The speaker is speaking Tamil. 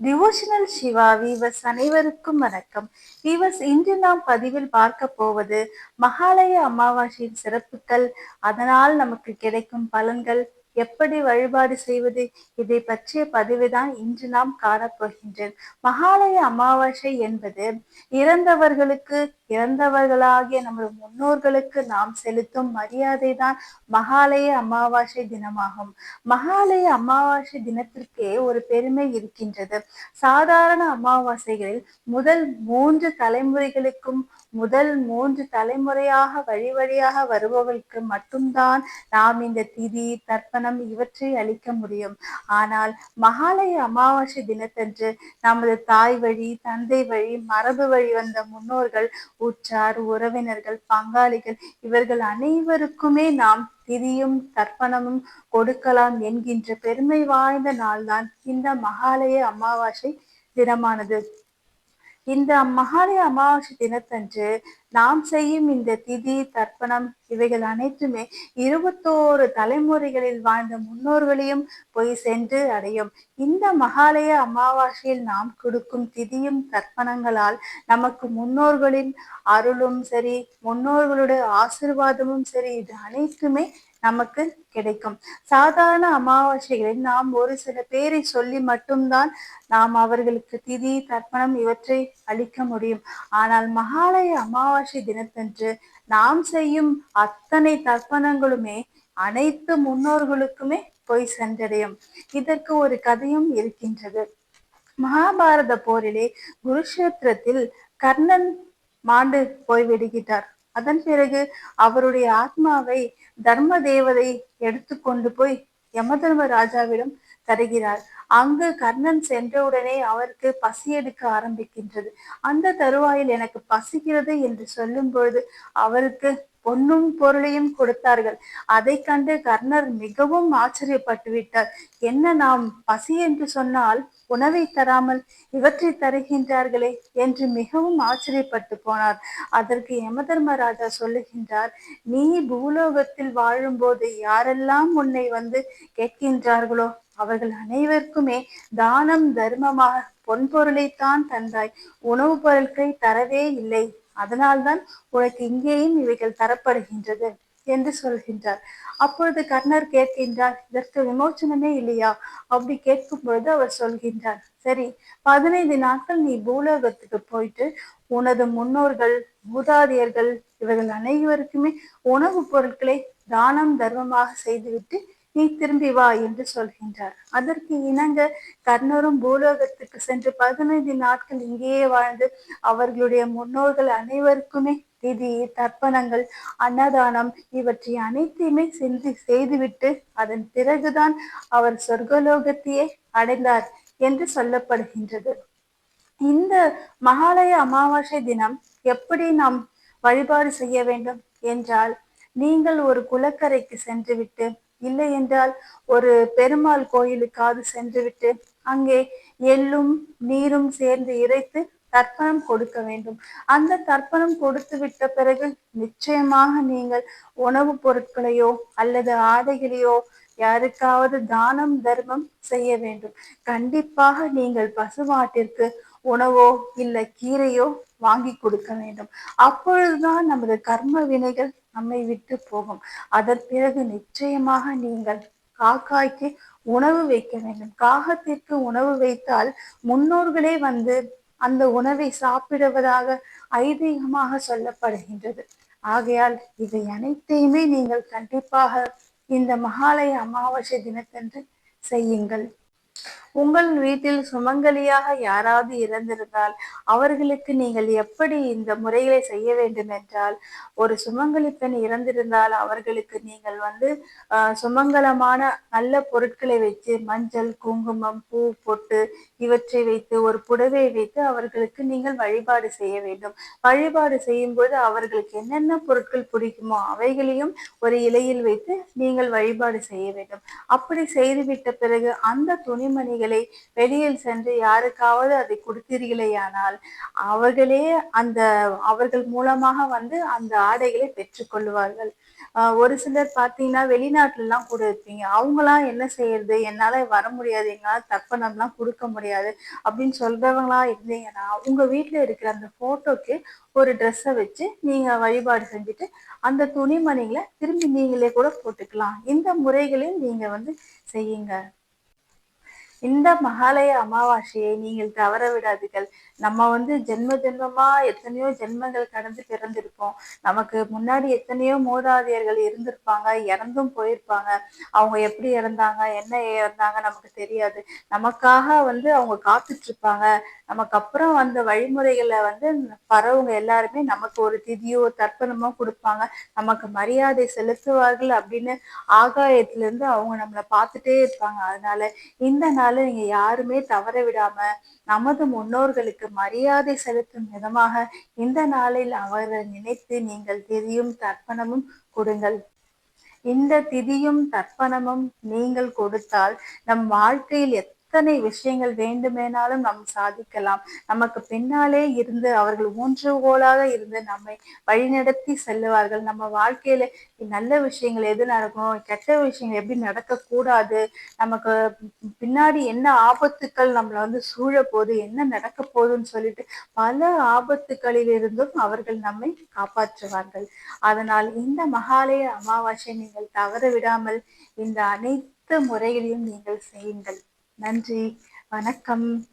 டிவோஷனல் சிவா வீவர்ஸ் அனைவருக்கும் வணக்கம். வீவர்ஸ் இன்று நாம் பதிவில் பார்க்க போவது மகாலய அமாவாசையின் சிறப்புகள். அதனால் நமக்கு கிடைக்கும் பலன்கள் எப்படி வழிபாடு செய்வது இதை பற்றிய பதிவு தான் இன்று நாம் காணப்போகின்றேன் மகாலய அமாவாசை என்பது இறந்தவர்களுக்கு இறந்தவர்களாகிய நமது முன்னோர்களுக்கு நாம் செலுத்தும் மரியாதை தான் மகாலய அமாவாசை தினமாகும். மகாலய அமாவாசை தினத்திற்கே ஒரு பெருமை இருக்கின்றது. சாதாரண அமாவாசைகளில் முதல் மூன்று தலைமுறைகளுக்கும் முதல் மூன்று தலைமுறையாக வழி வழியாக வருபவர்களுக்கு மட்டும்தான் நாம் இந்த திதி தர்ப்பணம் இவற்றை அளிக்க முடியும். ஆனால் மகாலய அமாவாசை தினத்தன்று நமது தாய் வழி தந்தை வழி மரபு வழி வந்த முன்னோர்கள் உற்றார் உறவினர்கள் பங்காளிகள் இவர்கள் அனைவருக்குமே நாம் திதியும் தர்ப்பணமும் கொடுக்கலாம் என்கின்ற பெருமை வாய்ந்த நாள்தான் இந்த மகாலய அமாவாசை தினமானது. இந்த மகாலய அமாவாசை தினத்தன்று நாம் செய்யும் இந்த திதி தர்ப்பணம் இவைகள் அனைத்துமே இருபத்தோரு தலைமுறைகளில் வாழ்ந்த முன்னோர்களையும் போய் சென்று அடையும். இந்த மகாலய அமாவாசையில் நாம் கொடுக்கும் திதியும் தர்ப்பணங்களால் நமக்கு முன்னோர்களின் அருளும் சரி முன்னோர்களுடைய ஆசிர்வாதமும் சரி இது அனைத்துமே நமக்கு கிடைக்கும். சாதாரண அமாவாசைகளில் நாம் ஒரு சில பேரை சொல்லி மட்டும்தான் நாம் அவர்களுக்கு திதி தர்ப்பணம் இவற்றை அளிக்க முடியும். ஆனால் மகாலய அமாவாசை அமாவாசை தினத்தன்று நாம் செய்யும் அத்தனை தர்ப்பணங்களுமே அனைத்து முன்னோர்களுக்குமே போய் சென்றடையும். இதற்கு ஒரு கதையும் இருக்கின்றது. மகாபாரத போரிலே குருஷேத்திரத்தில் கர்ணன் மாண்டு போய்விடுகிறார் அதன் பிறகு அவருடைய ஆத்மாவை தர்ம தேவதை எடுத்துக்கொண்டு போய் யமதர்ம ராஜாவிடம் தருகிறார். அங்கு கர்ணன் சென்றவுடனே அவருக்கு பசி எடுக்க ஆரம்பிக்கின்றது. அந்த தருவாயில் எனக்கு பசிக்கிறது என்று சொல்லும் பொழுது அவருக்கு பொன்னும் பொருளையும் கொடுத்தார்கள். அதை கண்டு கர்ணர் மிகவும் ஆச்சரியப்பட்டு விட்டார் என்ன நாம் பசி என்று சொன்னால் உணவை தராமல் இவற்றை தருகின்றார்களே? என்று மிகவும் ஆச்சரியப்பட்டு போனார். அதற்கு யமதர்மராஜா சொல்லுகின்றார் நீ பூலோகத்தில் வாழும்போது யாரெல்லாம் உன்னை வந்து கேட்கின்றார்களோ அவர்கள் அனைவருக்குமே தானம் தர்மமாக பொன்பொருளைத்தான் தந்தாய். உணவுப் பொருட்களை தரவே இல்லை. அதனால்தான் உனக்கு இங்கேயும் இவைகள் தரப்படுகின்றது என்று சொல்கின்றார். அப்பொழுது கர்ணர் கேட்கின்றார் இதற்கு விமோச்சனமே இல்லையா? அப்படி கேட்கும் பொழுது அவர் சொல்கின்றார் சரி பதினைந்து நாட்கள் நீ பூலோகத்துக்கு போயிட்டு உனது முன்னோர்கள் மூதாதையர்கள் இவர்கள் அனைவருக்குமே உணவுப் பொருட்களை தானம் தர்மமாக செய்துவிட்டு நீ திரும்பி வா என்று சொல்கின்றார். அதற்கு இணங்க கர்ணரும் பூலோகத்துக்கு சென்று பதினைந்து நாட்கள் இங்கேயே வாழ்ந்து அவர்களுடைய முன்னோர்கள் அனைவருக்குமே திதி தர்ப்பணங்கள் அன்னதானம் இவற்றை அனைத்தையுமே சிந்தி செய்துவிட்டு அதன் பிறகுதான் அவர் சொர்க்கலோகத்தையே அடைந்தார் என்று சொல்லப்படுகின்றது. இந்த மகாலய அமாவாசை தினம் எப்படி நாம் வழிபாடு செய்ய வேண்டும்? என்றால் நீங்கள் ஒரு குளக்கரைக்கு சென்றுவிட்டு இல்லை என்றால் ஒரு பெருமாள் கோயிலுக்காவது சென்றுவிட்டு அங்கே எள்ளும் நீரும் சேர்ந்து இறைத்து தர்ப்பணம் கொடுக்க வேண்டும். அந்த தர்ப்பணம் கொடுத்து விட்ட பிறகு நிச்சயமாக நீங்கள் உணவுப் பொருட்களையோ அல்லது ஆடைகளையோ யாருக்காவது தானம் தர்மம் செய்ய வேண்டும். கண்டிப்பாக நீங்கள் பசுமாட்டிற்கு உணவோ இல்லை கீரையோ வாங்கி கொடுக்க வேண்டும். அப்பொழுதுதான் நமது கர்ம வினைகள் நம்மை விட்டு போகும். அதன் பிறகு நிச்சயமாக நீங்கள் காக்காய்க்கு உணவு வைக்க வேண்டும். காகத்திற்கு உணவு வைத்தால் முன்னோர்களே வந்து அந்த உணவை சாப்பிடுவதாக ஐதீகமாக சொல்லப்படுகின்றது. ஆகையால் இவை அனைத்தையுமே நீங்கள் கண்டிப்பாக இந்த மகாலய அமாவாசை தினத்தன்று செய்யுங்கள். உங்கள் வீட்டில் சுமங்கலியாக யாராவது இறந்திருந்தால் அவர்களுக்கு நீங்கள் எப்படி இந்த முறைகளை செய்ய வேண்டும் என்றால் ஒரு சுமங்கலி பெண் இறந்திருந்தால் அவர்களுக்கு நீங்கள் வந்து சுமங்கலமான நல்ல பொருட்களை வைத்து மஞ்சள் குங்குமம் பூ பொட்டு இவற்றை வைத்து ஒரு புடவை வைத்து அவர்களுக்கு நீங்கள் வழிபாடு செய்ய வேண்டும். வழிபாடு செய்யும் போது அவர்களுக்கு என்னென்ன பொருட்கள் பிடிக்குமோ அவைகளையும் ஒரு இலையில் வைத்து நீங்கள் வழிபாடு செய்ய வேண்டும். அப்படி செய்துவிட்ட பிறகு அந்த துணிமணிகள் ஆடைகளை வெளியில் சென்று யாருக்காவது அதை கொடுத்தீர்களேயானால் அவர்களே அந்த அவர்கள் மூலமாக வந்து அந்த ஆடைகளை பெற்றுக்கொள்வார்கள் ஒரு சிலர் பார்த்தீங்கன்னா வெளிநாட்டிலலாம் கூட இருப்பீங்க. அவங்களாம் என்ன செய்யறது? என்னால் வர முடியாது. எங்களால் தர்ப்பணம்லாம் கொடுக்க முடியாது அப்படின்னு சொல்றவங்களா இருந்தீங்கன்னா உங்க வீட்டில் இருக்கிற அந்த ஃபோட்டோக்கு ஒரு ட்ரெஸ்ஸை வச்சு நீங்கள் வழிபாடு செஞ்சுட்டு அந்த துணிமணிகளை திரும்பி நீங்களே கூட போட்டுக்கலாம். இந்த முறைகளையும் நீங்கள் வந்து செய்யுங்க. இந்த மகாலய அமாவாசையை நீங்கள் தவற விடாதீர்கள். நம்ம வந்து ஜென்ம ஜென்மமா எத்தனையோ ஜென்மங்கள் கடந்து பிறந்திருப்போம். நமக்கு முன்னாடி எத்தனையோ மூதாதையர்கள் இருந்திருப்பாங்க இறந்தும் போயிருப்பாங்க. அவங்க எப்படி இறந்தாங்க என்ன இறந்தாங்க நமக்கு தெரியாது. நமக்காக வந்து அவங்க காத்துட்டு இருப்பாங்க நமக்கு அப்புறம் வந்த வழிமுறைகளை வந்து பறவங்க எல்லாருமே நமக்கு ஒரு திதியோ தர்ப்பணமோ கொடுப்பாங்க. நமக்கு மரியாதை செலுத்துவார்கள் அப்படின்னு ஆகாயத்துல இருந்து அவங்க நம்மளை பார்த்துட்டே இருப்பாங்க. அதனால இந்த நாள் நீங்க யாருமே தவற விடாம நமது முன்னோர்களுக்கு மரியாதை செலுத்தும் விதமாக இந்த நாளில் அவரை நினைத்து நீங்கள் திதியும் தர்ப்பணமும் கொடுங்கள். இந்த திதியும் தர்ப்பணமும் நீங்கள் கொடுத்தால் நம் வாழ்க்கையில் எத்தனை விஷயங்கள் வேண்டுமேனாலும் நாம் சாதிக்கலாம். நமக்கு பின்னாலே இருந்து அவர்கள் ஊன்றுகோலாக இருந்து நம்மை வழிநடத்தி செல்லுவார்கள். நம்ம வாழ்க்கையில நல்ல விஷயங்கள் எது நடக்கும் கெட்ட விஷயங்கள் எப்படி நடக்கக்கூடாது நமக்கு பின்னாடி என்ன ஆபத்துக்கள் நம்மளை வந்து சூழ போது என்ன நடக்க போகுதுன்னு சொல்லிட்டு பல ஆபத்துக்களில் இருந்தும் அவர்கள் நம்மை காப்பாற்றுவார்கள். அதனால் இந்த மகாலய அமாவாசை நீங்கள் தவற விடாமல் இந்த அனைத்து முறைகளையும் நீங்கள் செய்யுங்கள். நன்றி. வணக்கம்.